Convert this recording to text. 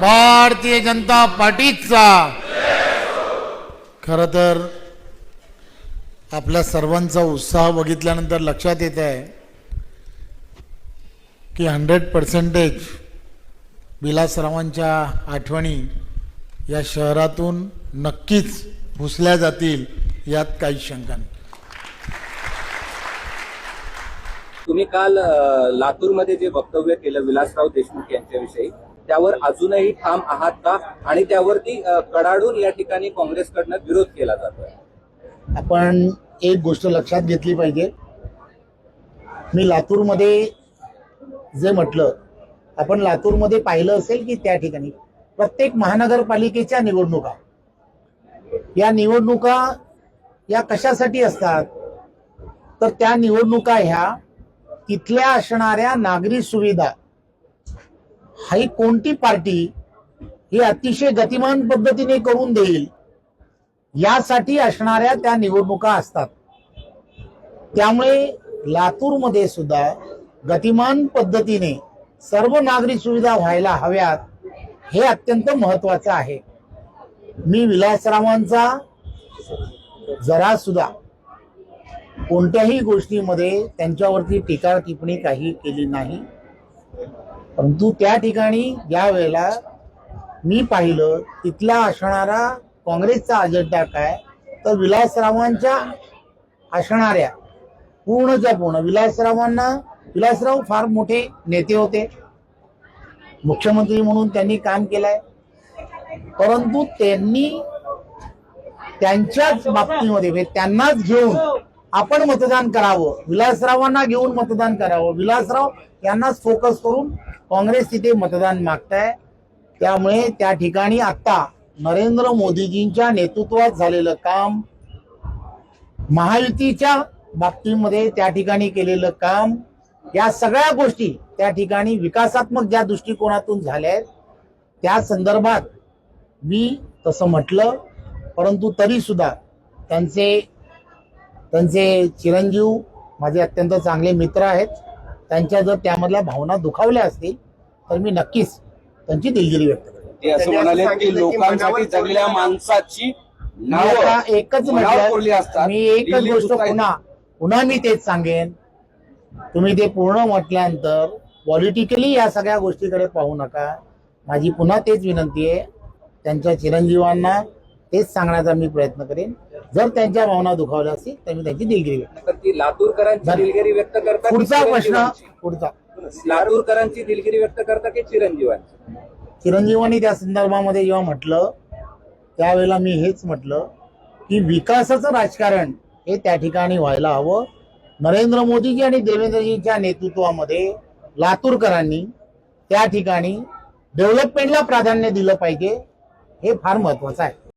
भारतीय जनता पार्टीचा. खर तर आपल्या सर्वांचा उत्साह बघितल्यानंतर लक्षात येत आहे की हंड्रेड पर्सेंटेज विलासरावांच्या आठवणी या शहरातून नक्कीच भुसल्या जातील यात काही शंका नाही. तुम्ही काल लातूरमध्ये जे वक्तव्य केलं विलासराव देशमुख यांच्याविषयी त्यावर अजूनही ठाम आहात का? आणि त्यावरती कडाडून या ठिकाणी काँग्रेसकडनं विरोध केला जातोय. आपण एक गोष्ट लक्षात घेतली पाहिजे. मी लातूरमध्ये जे म्हटलं आपण लातूरमध्ये पाहिलं असेल की त्या ठिकाणी प्रत्येक महानगरपालिकेच्या निवडणुका. या निवडणुका या कशासाठी असतात? तर त्या निवडणुका ह्या तिथल्या असणाऱ्या नागरी सुविधा ही कोणती पार्टी ही अतिशय गतिमान पद्धतीने करून देईल यासाठी असणाऱ्या त्या निवडणुका असतात. त्यामुळे लातूरमध्ये सुद्धा गतिमान पद्धतीने सर्व नागरी सुविधा व्हायला हव्यात हे अत्यंत महत्वाचं आहे. मी विलासरावांचा जरा सुद्धा कोणत्याही गोष्टीमध्ये त्यांच्यावरती टीका टिप्पणी काही केली नाही. परंतु त्या ठिकाणी ज्या वेळेला मी पाहिलं तिथला असणारा काँग्रेसचा अजेंडा काय? तर विलासरावांच्या असणाऱ्या पूर्णच्या पूर्ण विलासरावांना विलासराव फार मोठे नेते होते. मुख्यमंत्री म्हणून त्यांनी काम केलंय. परंतु त्यांनी त्यांच्याच बाबतीमध्ये म्हणजे त्यांनाच घेऊन आपण मतदान करावं. विलासरावांना घेऊन मतदान करावं. विलासराव यांनाच फोकस करून काँग्रेस तिथे मतदान मागताय. त्यामुळे त्या ठिकाणी आता नरेंद्र मोदीजींच्या नेतृत्वात झालेलं काम महायुतीच्या बाबतीमध्ये त्या ठिकाणी केलेलं काम या सगळ्या गोष्टी त्या ठिकाणी विकासात्मक ज्या दृष्टिकोनातून झाल्या आहेत त्या संदर्भात मी तसं म्हटलं परंतु तरी सुद्धा त्यांचे त्यांचे चिरंजीव माझे अत्यंत चांगले मित्र आहेत. त्यांच्या जर त्यामधल्या भावना दुखावल्या असतील तर मी नक्कीच त्यांची दिलगिरी व्यक्त करेन. ते असं म्हणाले की लोकांसाठी जगलेल्या माणसाची मी आता एकच म्हटलं मी एकच गोष्ट पुन्हा पुन्हा मी तेच सांगेन. तुम्ही ते पूर्ण म्हटल्यानंतर पॉलिटिकली या सगळ्या गोष्टीकडे पाहू नका. माझी पुन्हा तेच विनंती आहे. त्यांच्या चिरंजीवांना तेच सांगण्याचा मी प्रयत्न करेन. जर त्यांच्या भावना दुखावल्या असतील तर मी त्यांची दिलगिरी व्यक्त तर ती लातूरकरांची बरं. दिलगिरी व्यक्त करता की पुढचा प्रश्न चिरंजीवांची? पुढचा. लातूरकरांची दिलगिरी व्यक्त करता की चिरंजीवांची? चिरंजीवांनी त्या संदर्भामध्ये जेव्हा म्हटलं त्यावेळेला मी हेच म्हटलं की विकासाचं राजकारण हे त्या ठिकाणी व्हायला हवं. नरेंद्र मोदीजी आणि देवेंद्रजींच्या नेतृत्वामध्ये लातूरकरांनी त्या ठिकाणी डेव्हलपमेंटला प्राधान्य दिलं पाहिजे हे फार महत्वाचं आहे.